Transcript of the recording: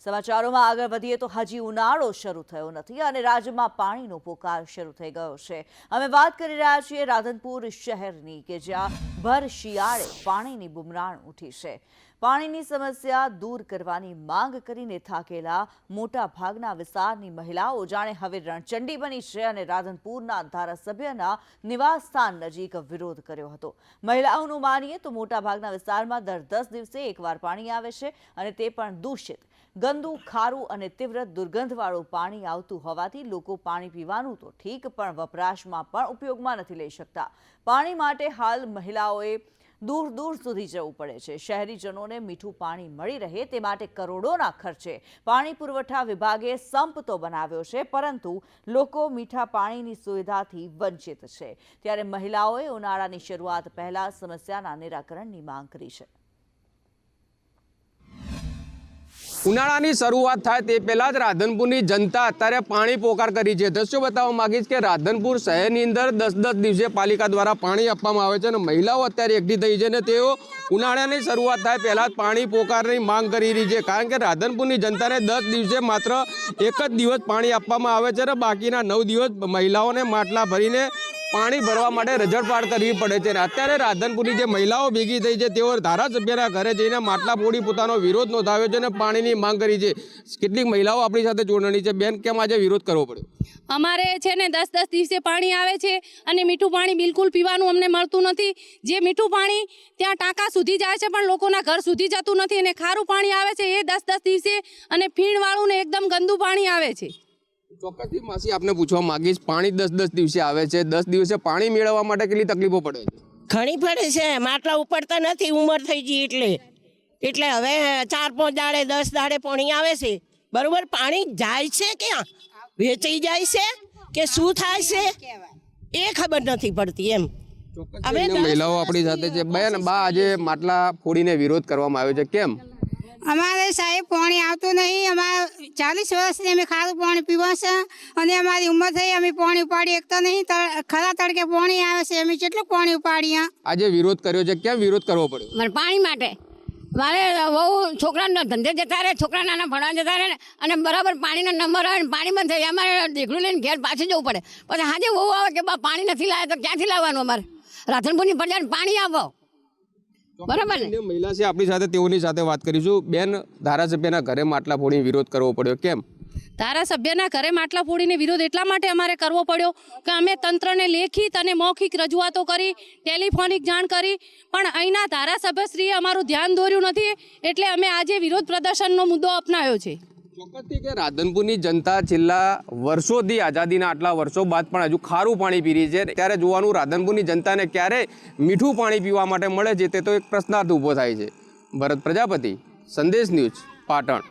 સમાચારોમાં આગળ વધીએ તો હજી ઉનાળો શરૂ થયો નથી અને રાજ્યમાં પાણીનો પોકાર શરૂ થઈ ગયો છે. અમે વાત કરી રહ્યા છીએ રાધનપુર શહેરની કે જ્યાં ભર શિયાળે પાણીની બુમરાણ ઉઠી છે. પાણીની સમસ્યા દૂર કરવાની માંગ કરીને થાકેલા મોટા ભાગના વિસ્તારની મહિલાઓ જાણે હવે રણચંડી બની છે અને રાધનપુરના ધારાસભ્યના નિવાસસ્થાન નજીક વિરોધ કર્યો હતો. મહિલાઓનું માનીએ તો મોટાભાગના વિસ્તારમાં દર દસ દિવસે એકવાર પાણી આવે છે અને તે પણ દૂષિત. ગંદુ, ખારું અને તીવ્ર દુર્ગંધવાળું પાણી આવતું હોવાથી લોકો પાણી પીવાનું તો ઠીક, પણ વપરાશમાં પણ ઉપયોગમાં નથી લઈ શકતા. પાણી માટે હાલ મહિલાઓએ દૂર દૂર સુધી જવું પડે છે. શહેરીજનોને મીઠું પાણી મળી રહે તે માટે કરોડોના ખર્ચે પાણી પુરવઠા વિભાગે સંપ તો બનાવ્યો છે, પરંતુ લોકો મીઠા પાણીની સુવિધાથી વંચિત છે. ત્યારે મહિલાઓએ ઉનાળાની શરૂઆત પહેલા સમસ્યાના નિરાકરણની માંગ કરી છે. ઉનાળાની શરૂઆત થાય તે પહેલાં જ રાધનપુરની જનતા અત્યારે પાણી પોકાર કરી છે. દ્રશ્યો બતાવવા માગીશ કે રાધનપુર શહેરની અંદર દસ દસ દિવસે પાલિકા દ્વારા પાણી આપવામાં આવે છે અને મહિલાઓ અત્યારે એકઠી થઈ છે અને તેઓ ઉનાળાની શરૂઆત થાય પહેલાં જ પાણી પોકારની માંગ કરી રહી છે. કારણ કે રાધનપુરની જનતાને દસ દિવસે માત્ર એક જ દિવસ પાણી આપવામાં આવે છે અને બાકીના નવ દિવસ મહિલાઓને માટલા ભરીને પાણી ભરવા માટે રજડપાડ કરવી પડે છે અને અત્યારે રાધનપુરની જે મહિલાઓ ભેગી થઈ છે, તેઓ ધારાસભ્યના ઘરે જઈને માટલા ફોડી પોતાનો વિરોધ નોંધાવ્યો છે અને પાણીની માંગ કરી છે. કેટલીક મહિલાઓ આપણી સાથે જોડાણી છે. બેન, કેમ આજે વિરોધ કરવો પડ્યો? અમારે છે ને દસ દસ દિવસે પાણી આવે છે અને મીઠું પાણી બિલકુલ પીવાનું અમને મળતું નથી. જે મીઠું પાણી ત્યાં ટાંકા સુધી જાય છે, પણ લોકોના ઘર સુધી જતું નથી અને ખારું પાણી આવે છે એ દસ દસ દિવસે અને ફીણવાળું ને એકદમ ગંદુ પાણી આવે છે. ચોક્કસથી માસી આપને પૂછવા માંગીશ પાણી દસ દસ દિવસે આવે છે. દસ દિવસે પાણી મેળવવા માટે કેટલી તકલીફો પડે છે? ઘણી પડે છે. માટલા ઉપડતા નથી ઉંમર થઈ ગઈ એટલે. એટલે હવે ચાર પાંચ દાડે દસ દાડે પાણી આવે છે. બરોબર પાણી જાય છે ક્યાં? વેચાઈ જાય છે કે શું થાય છે? એ ખબર નથી પડતી એમ. હવે મહિલાઓ આપણી સાથે છે. બેન બા આજે માટલા ફોડીને વિરોધ કરવામાં આવ્યો છે. કેમ? અમારે સાહેબ પાણી આવતું નહીં. અમારે ચાલીસ વર્ષથી અમે ખારું પાણી પીવા છે અને અમારી ઉંમર થઈ અમે પાણી ઉપાડી શકતા નહીં. ખરા તડકે પાણી આવે છે અમે કેટલું પાણી ઉપાડીએ? આજે વિરોધ કર્યો છે. કેમ વિરોધ કરવો પડ્યો? મારે પાણી માટે. મારે બહુ છોકરાના ધંધે જતા રહે છોકરા નાના ભણવા જતા રહે ને અને બરાબર પાણીનો નંબર આવે ને પાણી બંધ થઈ જાય. અમારે દીકરું લઈને ઘેર પાછું જવું પડે. પછી હાજે બહુ આવે કે બા પાણી નથી લાવે તો ક્યાંથી લાવવાનું અમારે? રાધનપુરની પડ્યા પાણી આપો. બરાબર ને? મહિલા છે આપણી સાથે તેઓની સાથે વાત કરીશું. બેન ધારાસભ્યના ઘરે માટલા ફોડી વિરોધ કરવો પડ્યો કેમ? ધારાસભ્યના ઘરે માટલા ફોડીને વિરોધ એટલા માટે અમારે કરવો પડ્યો કે અમે તંત્રને લેખિત અને મૌખિક રજૂઆતો કરી ટેલિફોનિક જાણ કરી પણ અહીંના ધારાસભ્યશ્રીએ અમારું ધ્યાન દોર્યું નથી એટલે અમે આજે વિરોધ પ્રદર્શનનો મુદ્દો અપનાવ્યો છે. ચોક્કસથી કે રાધનપુરની જનતા છેલ્લા વર્ષોથી આઝાદીના આટલા વર્ષો બાદ પણ હજુ ખારું પાણી પી રહી છે. ત્યારે જોવાનું રાધનપુરની જનતાને ક્યારે મીઠું પાણી પીવા માટે મળે છે તે તો એક પ્રશ્નાર્થ ઊભો થાય છે. ભરત પ્રજાપતિ, સંદેશ ન્યૂઝ, પાટણ.